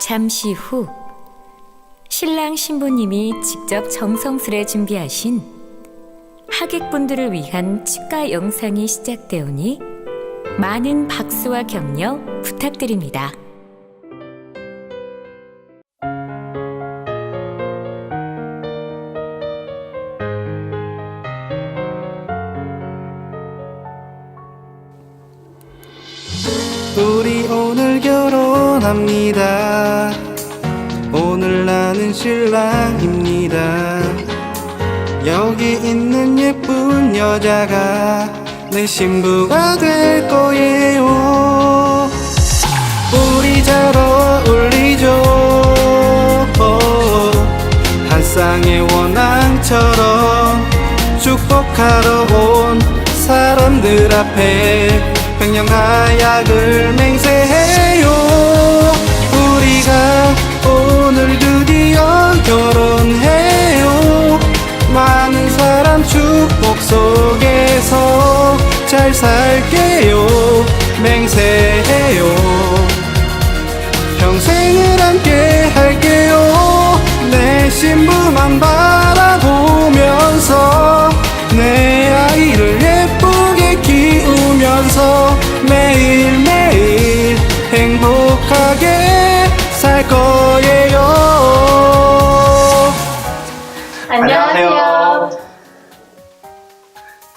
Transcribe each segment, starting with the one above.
잠시 후 신랑 신부님이 직접 정성스레 준비하신 하객분들을 위한 축가 영상이 시작되오니 많은 박수와 격려 부탁드립니다. 우리 오늘 결혼 합니다. 오늘 나는 신랑입니다. 여기 있는 예쁜 여자가 내 신부가 될 거예요. 우리 잘 어울리죠. 한 쌍의 원앙처럼 축복하러 온 사람들 앞에 백년가약을 맹세해 맹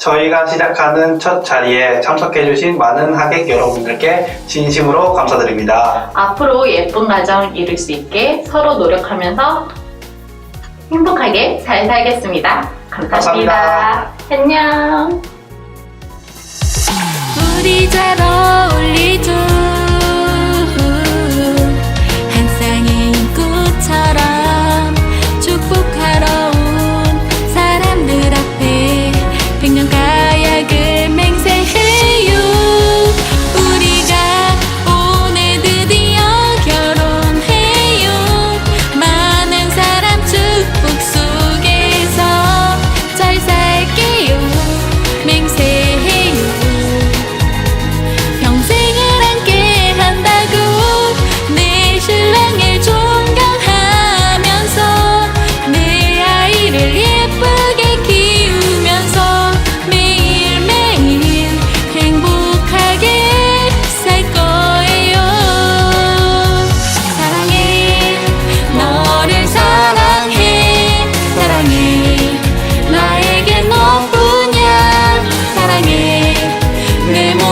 저희가 시작하는 첫 자리에 참석해주신 많은 하객 여러분들께 진심으로 감사드립니다. 앞으로 예쁜 가정 이룰 수 있게 서로 노력하면서 행복하게 잘 살겠습니다. 감사합니다. 안녕. 우리 잘 어울리죠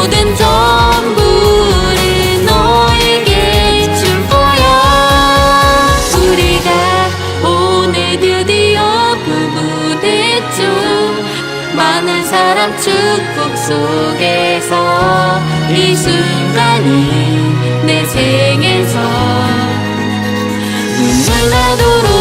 모든 전부를 너에게 줄 거야. 우리가 오늘 드디어 부부 됐죠 많은 사람 축복 속에서 이 순간이 내 생에서 눈물 나도록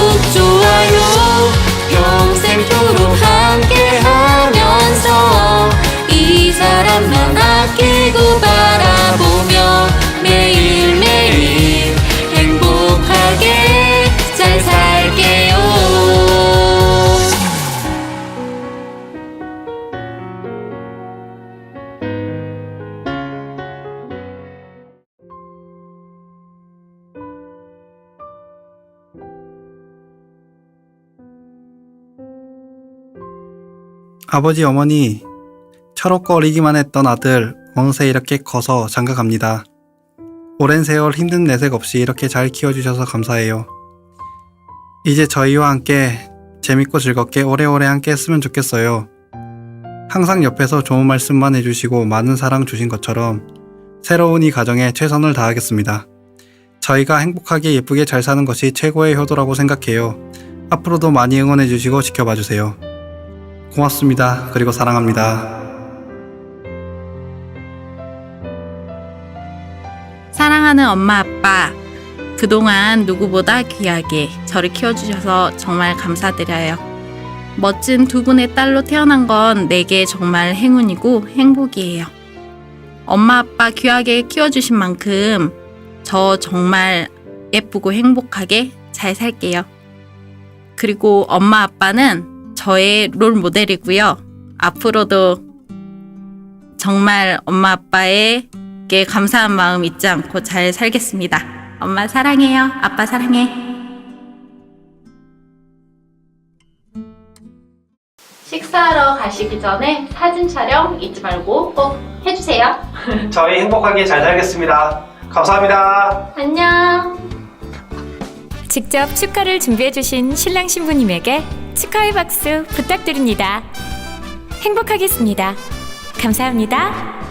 아버지 어머니 철없거리기만 했던 아들 어느새 이렇게 커서 장가갑니다. 오랜 세월 힘든 내색 없이 이렇게 잘 키워주셔서 감사해요. 이제 저희와 함께 재밌고 즐겁게 오래오래 함께 했으면 좋겠어요. 항상 옆에서 좋은 말씀만 해주시고 많은 사랑 주신 것처럼 새로운 이 가정에 최선을 다하겠습니다. 저희가 행복하게 예쁘게 잘 사는 것이 최고의 효도라고 생각해요. 앞으로도 많이 응원해주시고 지켜봐주세요. 고맙습니다. 그리고 사랑합니다. 사랑하는 엄마 아빠 그동안 누구보다 귀하게 저를 키워주셔서 정말 감사드려요. 멋진 두 분의 딸로 태어난 건 내게 정말 행운이고 행복이에요. 엄마 아빠 귀하게 키워주신 만큼 저 정말 예쁘고 행복하게 잘 살게요. 그리고 엄마 아빠는 저의 롤 모델이고요. 앞으로도 정말 엄마 아빠에게 감사한 마음 잊지 않고 잘 살겠습니다. 엄마 사랑해요. 아빠 사랑해. 식사하러 가시기 전에 사진 촬영 잊지 말고 꼭 해주세요. 저희 행복하게 잘 살겠습니다. 감사합니다. 안녕. 직접 축하를 준비해주신 신랑 신부님에게 축하의 박수 부탁드립니다. 행복하겠습니다. 감사합니다.